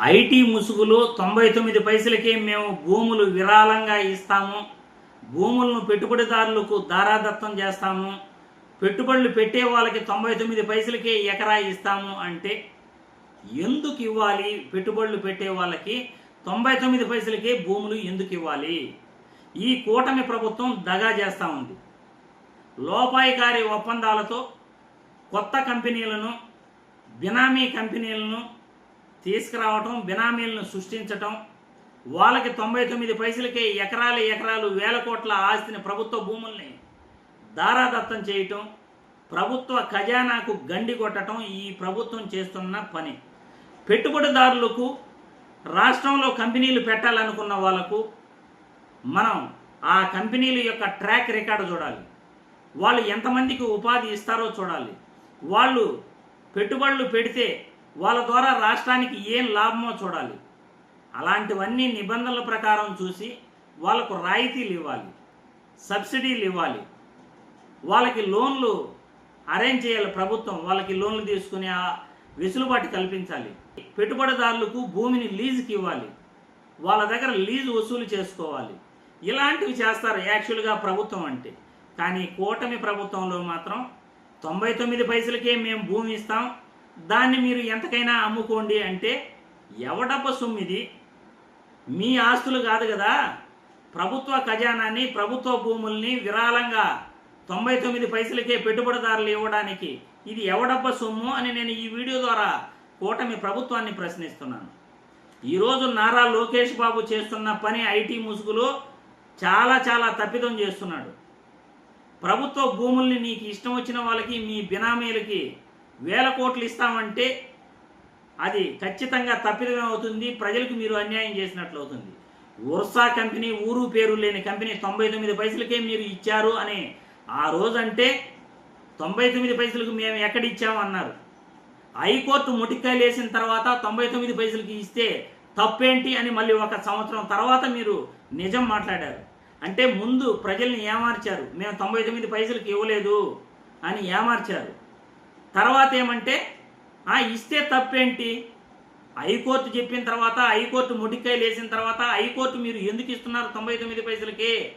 IT ముసుగులు తొంభై తొమ్మిది పైసలకే మేము భూములు విరాళంగా ఇస్తాము. భూములను పెట్టుబడిదారులకు దారాదత్తం చేస్తాము. పెట్టుబడులు పెట్టే వాళ్ళకి తొంభై తొమ్మిది పైసలకే ఎకరా ఇస్తాము అంటే ఎందుకు ఇవ్వాలి? పెట్టుబడులు పెట్టే వాళ్ళకి తొంభై తొమ్మిది పైసలకే భూములు ఎందుకు ఇవ్వాలి? ఈ కూటమి ప్రభుత్వం దగా చేస్తూ ఉంది. లోపాయికారి ఒప్పందాలతో కొత్త కంపెనీలను బినామీ కంపెనీలను తీసుకురావటం బినామీలను సృష్టించటం వాళ్ళకి తొంభై తొమ్మిది పైసలకే ఎకరాలు ఎకరాలు వేల కోట్ల ఆస్తిని ప్రభుత్వ భూముల్ని దారాదత్తం చేయటం ప్రభుత్వ ఖజానాకు గండి కొట్టడం ఈ ప్రభుత్వం చేస్తున్న పని. పెట్టుబడిదారులకు రాష్ట్రంలో కంపెనీలు పెట్టాలనుకున్న వాళ్ళకు మనం ఆ కంపెనీల యొక్క ట్రాక్ రికార్డు చూడాలి. వాళ్ళు ఎంతమందికి ఉపాధి ఇస్తారో చూడాలి. వాళ్ళు పెట్టుబడులు పెడితే వాళ్ళ ద్వారా రాష్ట్రానికి ఏం లాభమో చూడాలి. అలాంటివన్నీ నిబంధనల ప్రకారం చూసి వాళ్ళకు రాయితీలు ఇవ్వాలి సబ్సిడీలు ఇవ్వాలి. వాళ్ళకి లోన్లు అరేంజ్ చేయాలి ప్రభుత్వం వాళ్ళకి లోన్లు తీసుకుని వెసులుబాటు కల్పించాలి. పెట్టుబడిదారులకు భూమిని లీజుకి ఇవ్వాలి. వాళ్ళ దగ్గర లీజు వసూలు చేసుకోవాలి. ఇలాంటివి చేస్తారు యాక్చువల్గా ప్రభుత్వం అంటే. కానీ కూటమి ప్రభుత్వంలో మాత్రం తొంభై తొమ్మిది పైసలకే మేము భూమి ఇస్తాం దాన్ని మీరు ఎంతకైనా అమ్ముకోండి అంటే ఎవడబ్బ సొమ్మిది? మీ ఆస్తులు కాదు కదా. ప్రభుత్వ ఖజానాన్ని ప్రభుత్వ భూముల్ని విరాళంగా తొంభై తొమ్మిది పైసలకే పెట్టుబడిదారులు ఇవ్వడానికి ఇది ఎవడబ్బ సొమ్ము అని నేను ఈ వీడియో ద్వారా కూటమి ప్రభుత్వాన్ని ప్రశ్నిస్తున్నాను. ఈరోజు నారా లోకేష్ బాబు చేస్తున్న పని ఐటీ ముసుగులో చాలా చాలా తప్పిదం చేస్తున్నాడు. ప్రభుత్వ భూముల్ని నీకు ఇష్టం వచ్చిన వాళ్ళకి మీ బినామీలకి వేల కోట్లు ఇస్తామంటే అది ఖచ్చితంగా తప్పిదమే అవుతుంది ప్రజలకు మీరు అన్యాయం చేసినట్లు అవుతుంది. ఉర్సా కంపెనీ ఊరు పేరు లేని కంపెనీ తొంభై తొమ్మిది పైసలకే మీరు ఇచ్చారు అని ఆ రోజంటే తొంభై తొమ్మిది పైసలకు మేము ఎక్కడ ఇచ్చామన్నారు హైకోర్టు ముటికాయలు వేసిన తర్వాత తొంభై తొమ్మిది పైసలకి ఇస్తే తప్పేంటి అని మళ్ళీ ఒక సంవత్సరం తర్వాత మీరు నిజం మాట్లాడారు. అంటే ముందు ప్రజల్ని ఏమార్చారు? మేము తొంభై తొమ్మిది పైసలకి ఇవ్వలేదు అని ఏమార్చారు? తర్వాత ఏమంటే ఆ ఇస్తే తప్పేంటి? హైకోర్టు చెప్పిన తర్వాత హైకోర్టు ముటికాయలు వేసిన తర్వాత హైకోర్టు మీరు ఎందుకు ఇస్తున్నారు తొంభై తొమ్మిది పైసలకి?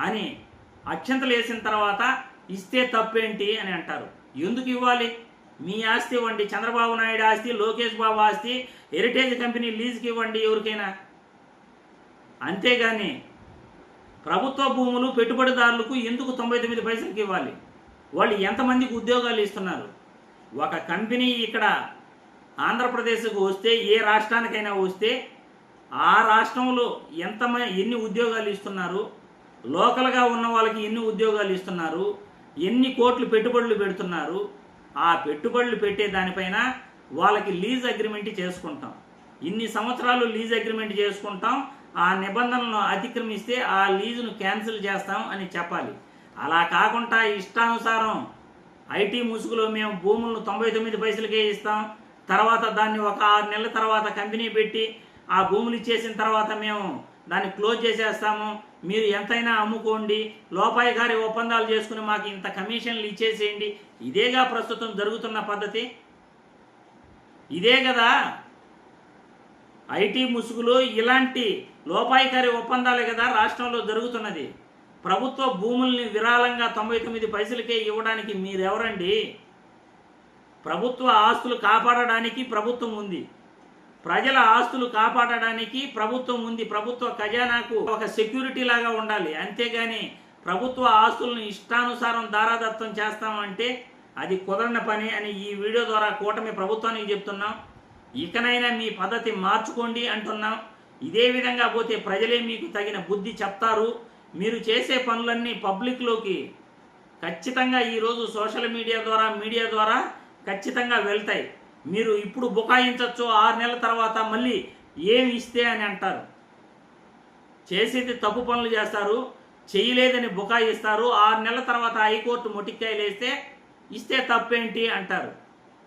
అని అక్షంతలు వేసిన తర్వాత ఇస్తే తప్పేంటి అని అంటారు. ఎందుకు ఇవ్వాలి? మీ ఆస్తి ఇవ్వండి చంద్రబాబు నాయుడు ఆస్తి లోకేష్ బాబు ఆస్తి హెరిటేజ్ కంపెనీ లీజుకి ఇవ్వండి ఎవరికైనా. అంతేగాని ప్రభుత్వ భూములు పెట్టుబడిదారులకు ఎందుకు తొంభై తొమ్మిది పైసలకి ఇవ్వాలి? వాళ్ళు ఎంతమందికి ఉద్యోగాలు ఇస్తున్నారు? ఒక కంపెనీ ఇక్కడ ఆంధ్రప్రదేశ్కు వస్తే ఏ రాష్ట్రానికైనా వస్తే ఆ రాష్ట్రంలో ఎంత ఎన్ని ఉద్యోగాలు ఇస్తున్నారు లోకల్గా ఉన్న వాళ్ళకి ఎన్ని ఉద్యోగాలు ఇస్తున్నారు ఎన్ని కోట్లు పెట్టుబడులు పెడుతున్నారు ఆ పెట్టుబడులు పెట్టే దానిపైన వాళ్ళకి లీజ్ అగ్రిమెంట్ చేసుకుంటాం. ఇన్ని సంవత్సరాలు లీజ్ అగ్రిమెంట్ చేసుకుంటాం ఆ నిబంధనలను అతిక్రమిస్తే ఆ లీజును క్యాన్సిల్ చేస్తాం అని చెప్పాలి. అలా కాకుండా ఇష్టానుసారం ఐటీ ముసుగులో మేము భూములను తొంభై తొమ్మిది పైసలకే ఇస్తాం. తర్వాత దాన్ని ఒక ఆరు నెలల తర్వాత కంపెనీ పెట్టి ఆ భూములు ఇచ్చేసిన తర్వాత మేము దాన్ని క్లోజ్ చేసేస్తాము. మీరు ఎంతైనా అమ్ముకోండి. లోపాయి గారి ఒప్పందాలు చేసుకుని మాకు ఇంత కమిషన్లు ఇచ్చేసేయండి. ఇదేగా ప్రస్తుతం జరుగుతున్న పద్ధతి. ఇదే కదా. ఐటీ ముసుగులు ఇలాంటి లోపాయికారి ఒప్పందాలే కదా రాష్ట్రంలో జరుగుతున్నది. ప్రభుత్వ భూముల్ని విరాళంగా తొంభై తొమ్మిది పైసలకే ఇవ్వడానికి మీరెవరండి? ప్రభుత్వ ఆస్తులు కాపాడడానికి ప్రభుత్వం ఉంది. ప్రజల ఆస్తులు కాపాడడానికి ప్రభుత్వం ఉంది. ప్రభుత్వ ఖజానాకు ఒక సెక్యూరిటీ లాగా ఉండాలి. అంతేగాని ప్రభుత్వ ఆస్తులను ఇష్టానుసారం దారాదత్తం చేస్తామంటే అది కుదరని పని అని ఈ వీడియో ద్వారా కూటమి ప్రభుత్వానికి చెప్తున్నాం. ఇకనైనా మీ పద్ధతి మార్చుకోండి అంటున్నాం. ఇదే విధంగా పోతే ప్రజలే మీకు తగిన బుద్ధి చెప్తారు. మీరు చేసే పనులన్నీ పబ్లిక్లోకి ఖచ్చితంగా ఈరోజు సోషల్ మీడియా ద్వారా మీడియా ద్వారా ఖచ్చితంగా వెళ్తాయి. మీరు ఇప్పుడు బుకాయించవచ్చు ఆరు నెలల తర్వాత మళ్ళీ ఏమి ఇస్తే అని అంటారు. చేసేది తప్పు పనులు చేస్తారు చేయలేదని బుకాయిస్తారు ఆరు నెలల తర్వాత హైకోర్టు మొటిక్కాయలు వేస్తే ఇస్తే తప్పేంటి అంటారు.